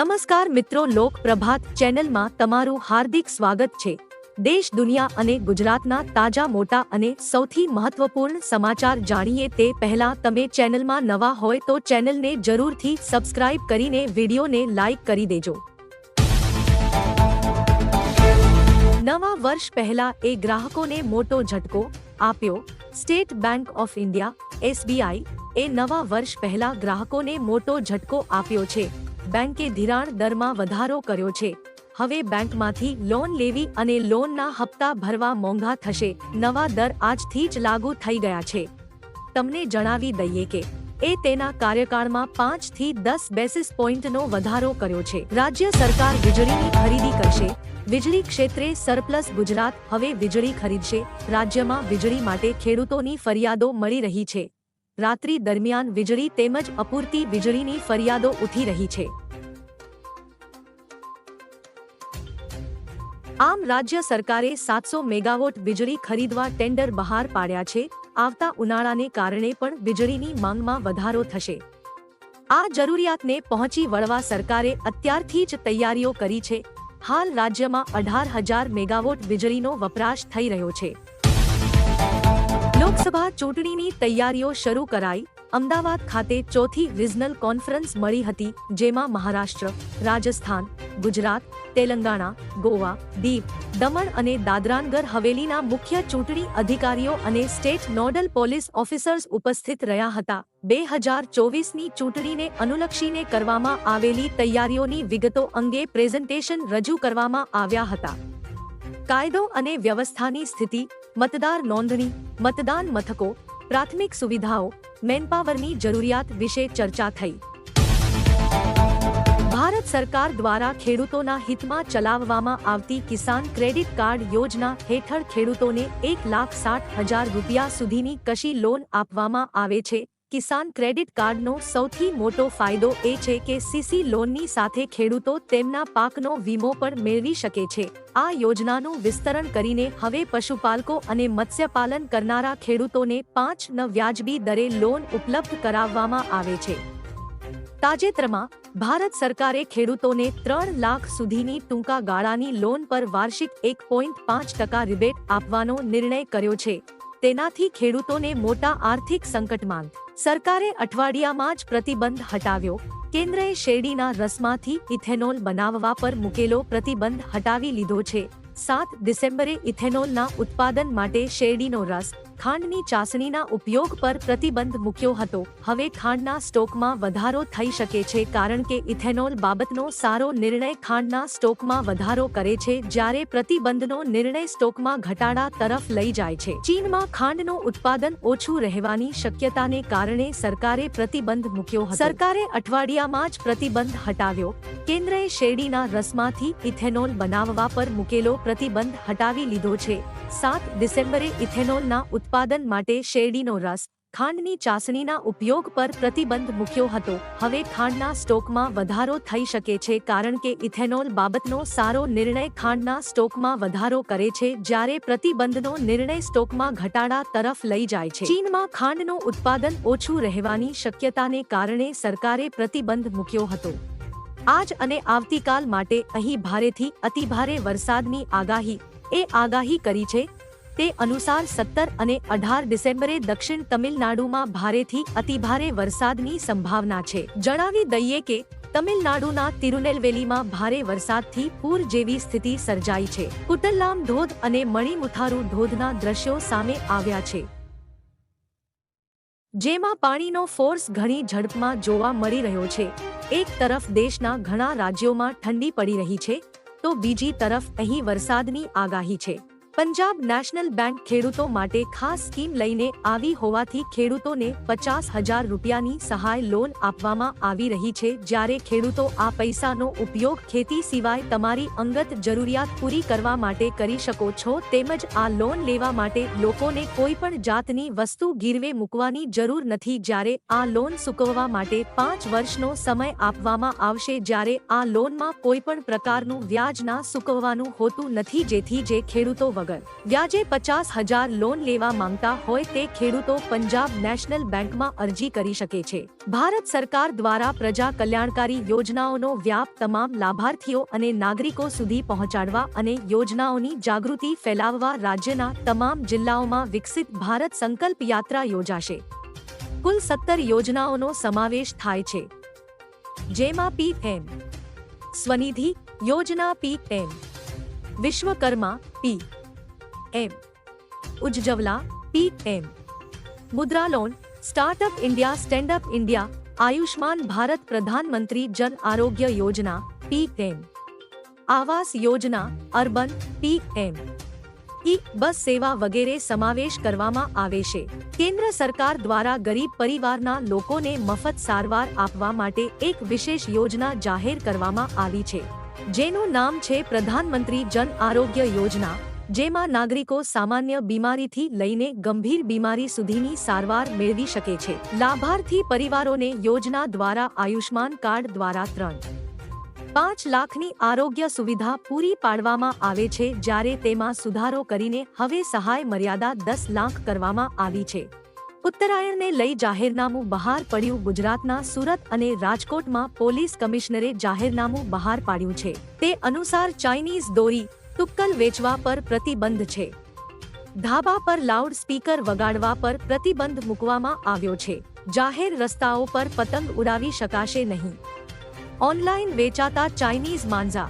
નમસ્કાર મિત્રો, લોક પ્રભાત ચેનલમાં તમારું હાર્દિક સ્વાગત છે. દેશ, દુનિયા અને ગુજરાતના તાજા, મોટા અને સૌથી મહત્વપૂર્ણ સમાચાર જાણીએ તે પહેલા તમે ચેનલમાં નવા હોય તો ચેનલને જરૂરથી સબસ્ક્રાઇબ કરીને વિડીયોને લાઇક કરી દેજો. નવા વર્ષ પહેલા એ ગ્રાહકોને મોટો ઝટકો આપ્યો. State bank of India, SBI, એ નવા વર્ષ પહેલા ગ્રાહકોને મોટો ઝટકો આપ્યો છે. બેંકે ધિરાણ દરમાં વધારો કર્યો છે. હવે બેંકમાંથી લોન લેવી અને લોનના હપ્તા ભરવા મોંઘા થશે. નવા દર આજથી જ લાગુ થઈ ગયા છે. તમને જણાવી દઈએ કે, એ તેના કાર્યકાળમાં પાંચથી દસ બેસિસ પોઈન્ટનો વધારો કર્યો છે. રાજ્ય સરકાર વીજળીની ખરીદી કરશે. વીજળી ક્ષેત્રે સરપ્લસ ગુજરાત હવે વીજળી ખરીદશે. રાજ્યમાં વીજળી માટે ખેડૂતોની ફરિયાદો મળી રહી છે. રાત્રિ દરમિયાન વીજળી તેમજ અપૂરતી વીજળીની ફરિયાદો ઉઠી રહી છે. આમ રાજ્ય સરકારે સાતસો મેગાવોટ વીજળી ખરીદવા ટેન્ડર બહાર પાડ્યા છે. આવતા ઉનાળાને કારણે પણ વીજળીની માંગમાં વધારો થશે. આ જરૂરિયાતને પહોંચી વળવા સરકારે અત્યારથી જ તૈયારીઓ કરી છે. હાલ રાજ્યમાં અઢાર હજાર મેગાવોટ વીજળીનો વપરાશ થઈ રહ્યો છે. લોકસભા ચૂંટણીની તૈયારીઓ શરૂ કરાઈ. અમદાવાદ ખાતે ચોથી રિજનલ કોન્ફરન્સ મળી હતી, જેમાં મહારાષ્ટ્ર, રાજસ્થાન, ગુજરાત, તેલંગાણા, ગોવા, દીવ, દમણ અને દાદરાનગર હવેલીના મુખ્ય ચૂંટણી અધિકારીઓ અને સ્ટેટ નોડલ પોલીસ ઓફિસર્સ ઉપસ્થિત રહ્યા હતા. બે હજાર ચોવીસની ચૂંટણીને અનુલક્ષીને કરવામાં આવેલી તૈયારીઓની વિગતો અંગે પ્રેઝન્ટેશન રજૂ કરવામાં આવ્યા હતા. કાયદો અને વ્યવસ્થાની સ્થિતિ મતદાર નોંધણી, મતદાન મથકો, પ્રાથમિક સુવિધાઓ, મેનપાવરની જરૂરિયાત વિશે ચર્ચા થઈ. ભારત સરકાર દ્વારા ખેડૂતોના હિતમાં ચલાવવામાં આવતી કિસાન ક્રેડિટ કાર્ડ યોજના હેઠળ ખેડૂતોને એક લાખ સાઠ હજાર રૂપિયા સુધીની કશી લોન આપવામાં આવે છે? કિસાન ક્રેડિટ કાર્ડનો સૌથી મોટો ફાયદો એ છે કે સીસી લોનની સાથે ખેડૂતો તેમના પાકનો વીમો પણ મેળવી શકે છે. આ યોજનાનું વિસ્તરણ કરીને હવે પશુપાલકો અને મત્સ્યપાલન કરનારા ખેડૂતોને પાંચ ન વ્યાજબી દરે લોન ઉપલબ્ધ કરાવવામાં આવે છે. તાજેતરમાં, ભારત સરકારે ખેડૂતોને ત્રણ લાખ સુધીની ટૂંકા ગાળાની લોન પર વાર્ષિક એક પોઈન્ટ પાંચ ટકા રિબેટ આપવાનો નિર્ણય કર્યો છે. તેનાથી ખેડૂતોને મોટા આર્થિક સંકટમાં સરકારે અઠવાડિયામાં જ પ્રતિબંધ હટાવ્યો. કેન્દ્રએ શેરડીના રસમાંથી ઇથેનોલ બનાવવા પર મૂકેલો પ્રતિબંધ હટાવી લીધો છે. સાત ડિસેમ્બરે ઇથેનોલના ઉત્પાદન માટે શેરડીનો રસ ખાંડની ચાસણીના ઉપયોગ પર પ્રતિબંધ મૂક્યો હતો. હવે ખાંડના સ્ટોકમાં વધારો થઈ શકે છે કારણ કે ઇથેનોલ બાબતનો સારો નિર્ણય ખાંડના સ્ટોકમાં વધારો કરે છે જ્યારે પ્રતિબંધનો નિર્ણય સ્ટોકમાં ઘટાડા તરફ લઈ જાય છે. ચીનમાં ખાંડનું ઉત્પાદન ઓછું રહેવાની શક્યતાને કારણે સરકારે પ્રતિબંધ મૂક્યો હતો. સરકારે અઠવાડિયામાં જ પ્રતિબંધ હટાવ્યો. કેન્દ્રએ શેરડીના રસમાંથી ઇથેનોલ બનાવવા પર મૂકેલો પ્રતિબંધ હટાવી લીધો છે. સાત ડિસેમ્બરે ઇથેનોલના ઉત્પાદન માટે શેરડીનો રસ, ખાંડની ચાસણીના ઉપયોગ પર પ્રતિબંધ મૂક્યો હતો. હવે ખાંડના સ્ટોકમાં વધારો થઈ શકે છે કારણ કે ઇથેનોલ બાબતનો સારો નિર્ણય ખાંડના સ્ટોકમાં વધારો કરે છે જ્યારે પ્રતિબંધનો નિર્ણય સ્ટોકમાં ઘટાડા તરફ લઈ જાય છે. ચીનમાં ખાંડનું ઉત્પાદન ઓછું રહેવાની શક્યતાને કારણે સરકારે પ્રતિબંધ મૂક્યો હતો. આજ અને આવતીકાલ માટે અહીં ભારેથી અતિભારે વરસાદની આગાહી એ આગાહી કરી છે. તે અનુસાર સત્તર અને અઢાર ડિસેમ્બરે દક્ષિણ તમિલનાડુમાં ભારેથી અતિભારે વરસાદની સંભાવના છે. જણાવી દઈએ કે, તમિલનાડુના તિરુનેલવેલીમાં ભારે વરસાદથી પૂર જેવી સ્થિતિ સર્જાઈ છે. કુટલ્લામ ધોધ અને મણિમુથારુ ધોધના દ્રશ્યો સામે આવ્યા છે. જેમાં પાણીનો ફોર્સ ઘણી ઝડપમાં જોવા મળી રહ્યો છે. એક તરફ દેશના ઘણા રાજ્યોમાં ઠંડી પડી રહી છે તો બીજી તરફ અહીં વરસાદની આગાહી છે. પંજાબ નેશનલ બેંક ખેડૂતો માટે ખાસ સ્કીમ લઈને આવી હોવાથી ખેડૂતોને પચાસ હજાર રૂપિયાની સહાય લોન આપવામાં આવી રહી છે. જ્યારે ખેડૂતો આ પૈસાનો ઉપયોગ ખેતી સિવાય તમારી અંગત જરૂરિયાત પૂરી કરવા માટે કરી શકો છો, તેમજ આ લોન લેવા માટે લોકોને કોઈ પણ જાતની વસ્તુ ગીરવે મૂકવાની જરૂર નથી. જ્યારે આ લોન ચૂકવવા માટે પાંચ વર્ષનો સમય આપવામાં આવશે, જ્યારે આ લોનમાં કોઈ પણ પ્રકારનું વ્યાજ ના ચૂકવવાનું હોતું નથી. જેથી જે ખેડૂતો વગર. વ્યાજે પચાસ હજાર લોન લેવા માંગતા હોય તે ખેડૂતો પંજાબ નેશનલ બેંકમાં અરજી કરી શકે છે. ભારત સરકાર દ્વારા પ્રજા કલ્યાણકારી યોજનાઓનો વ્યાપ તમામ લાભાર્થીઓ અને નાગરિકો સુધી પહોંચાડવા અને યોજનાઓની જાગૃતિ ફેલાવવા રાજ્યના તમામ જિલ્લાઓમાં વિકસિત ભારત સંકલ્પ યાત્રા યોજાશે. કુલ સત્તર યોજનાઓનો સમાવેશ થાય છે. જેમાં પી એમ, સ્વનિધિ યોજના P M, Vishwakarma P M Ujjwala P M Mudra loan startup India standup India Ayushman Bharat Pradhan Mantri Jan Arogya યોજના પી એમ આવાસ યોજના અર્બન પી એમ ઈ બસ સેવા વગેરે સમાવેશ કરવામાં આવે છે. કેન્દ્ર સરકાર દ્વારા ગરીબ પરિવારના લોકોને મફત સારવાર આપવા માટે એક વિશેષ યોજના જાહેર કરવામાં આવી છે. જેનું નામ છે પ્રધાનમંત્રી જન આરોગ્ય યોજના. જેમાં નાગરિકો સામાન્ય બીમારીથી લઈને ગંભીર બીમારી સુધીની સારવાર મેળવી શકે છે. લાભાર્થી પરિવારોને યોજના દ્વારા આયુષ્માન કાર્ડ દ્વારા ત્રણ. પાંચ લાખની આરોગ્ય સુવિધા પૂરી પાડવામાં આવે છે જ્યારે તેમાં સુધારો કરીને હવે સહાય મર્યાદા દસ લાખ કરવામાં આવી છે. ઉત્તરાયણને લઈ જાહેરનામું બહાર પડ્યું ગુજરાતના સુરત અને રાજકોટમાં પોલીસ કમિશનરે જાહેરનામું બહાર પાડ્યું છે. તે અનુસાર ચાઇનીઝ દોરી તુક્કલ વેચવા પર પ્રતિબંધ છે. ધાબા પર લાઉડ સ્પીકર વગાડવા પર પ્રતિબંધ મૂકવામાં આવ્યો છે. જાહેર રસ્તાઓ પર પતંગ ઉડાવી શકાશે નહીં. ઓનલાઈન વેચાતા ચાઇનીઝ માંઝા.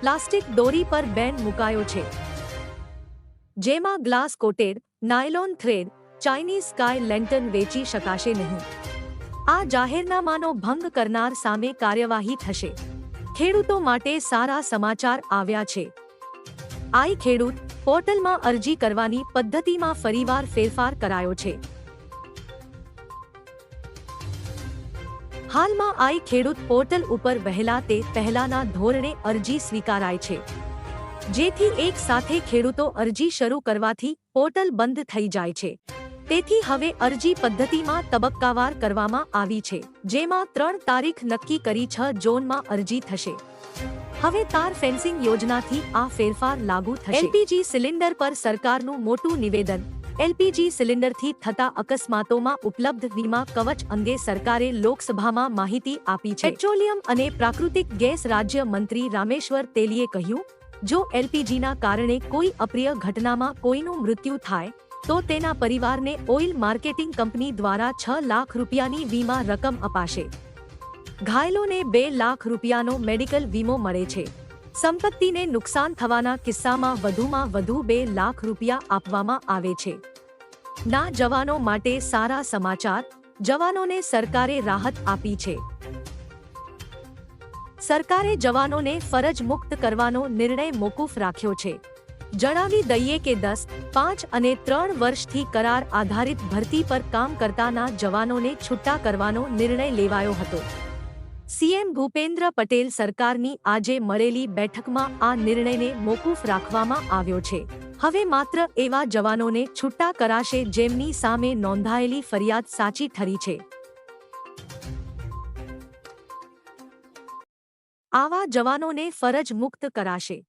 પ્લાસ્ટિક દોરી પર બેન મુકાયો છે. જેમાં glass coated, nylon thread, Chinese sky lantern વેચી શકાશે નહીં. આ જાહેરનામાનો ભંગ કરનાર સામે કાર્યવાહી થશે. ખેડૂતો માટે સારા સમાચાર આવ્યા છે. આઈ ખેડૂત પોર્ટલમાં અરજી કરવાની પદ્ધતિમાં ફરીવાર ફેરફાર કરાયો છે. હાલમાં આઈ ખેડૂત પોર્ટલ ઉપર વહેલા તે પહેલાના ધોરણે અરજી સ્વીકારાય છે. જેથી એક સાથે ખેડૂતો અરજી શરૂ કરવાથી પોર્ટલ બંધ થઈ જાય છે. તેથી હવે અરજી પદ્ધતિમાં તબક્કાવાર કરવામાં આવી છે, જેમાં ત્રણ તારીખ નક્કી કરી છ ઝોનમાં અરજી થશે. હવે તાર ફેન્સિંગ યોજનાથી આ ફેરફાર લાગુ થશે. એલપીજી સિલિન્ડર પર સરકારનું મોટું નિવેદન, એલપીજી સિલિન્ડરથી થતા અકસ્માતોમાં ઉપલબ્ધ વીમા કવચ અંગે સરકારે લોકસભામાં માહિતી આપી છે. પેટ્રોલિયમ અને પ્રાકૃતિક ગેસ રાજ્ય મંત્રી રામેશ્વર તેલીએ કહ્યું, જો એલપીજીના કારણે કોઈ અપ્રિય ઘટનામાં કોઈનું મૃત્યુ થાય તો તેના પરિવારને ઓઇલ માર્કેટિંગ કંપની દ્વારા છ લાખ રૂપિયાની વીમા રકમ અપાશે. ઘાયલોને બે લાખ રૂપિયાનો મેડિકલ વીમો મળે છે. સંપત્તિને નુકસાન થવાના કિસ્સામાં વધુમાં વધુ બે લાખ રૂપિયા આપવામાં આવે છે. ના જવાનો માટે સારા સમાચાર, જવાનોને સરકારે રાહત આપી છે. સરકારે જવાનોને ફરજ મુક્ત કરવાનો નિર્ણય મોકૂફ રાખ્યો છે. જણાવી દઈએ કે દસ, પાંચ અને ત્રણ વર્ષથી કરાર આધારિત ભરતી પર કામ કરતાના જવાનોને છૂટા કરવાનો નિર્ણય લેવાયો હતો. સીએમ ભૂપેન્દ્ર પટેલ સરકારની આજે મળેલી બેઠકમાં આ નિર્ણયને મોકૂફ રાખવામાં આવ્યો છે. હવે માત્ર એવા જવાનોને છૂટા કરાશે જેમની સામે નોંધાયેલી ફરિયાદ સાચી ઠરી છે. આવા જવાનોને ફરજ મુક્ત કરાશે.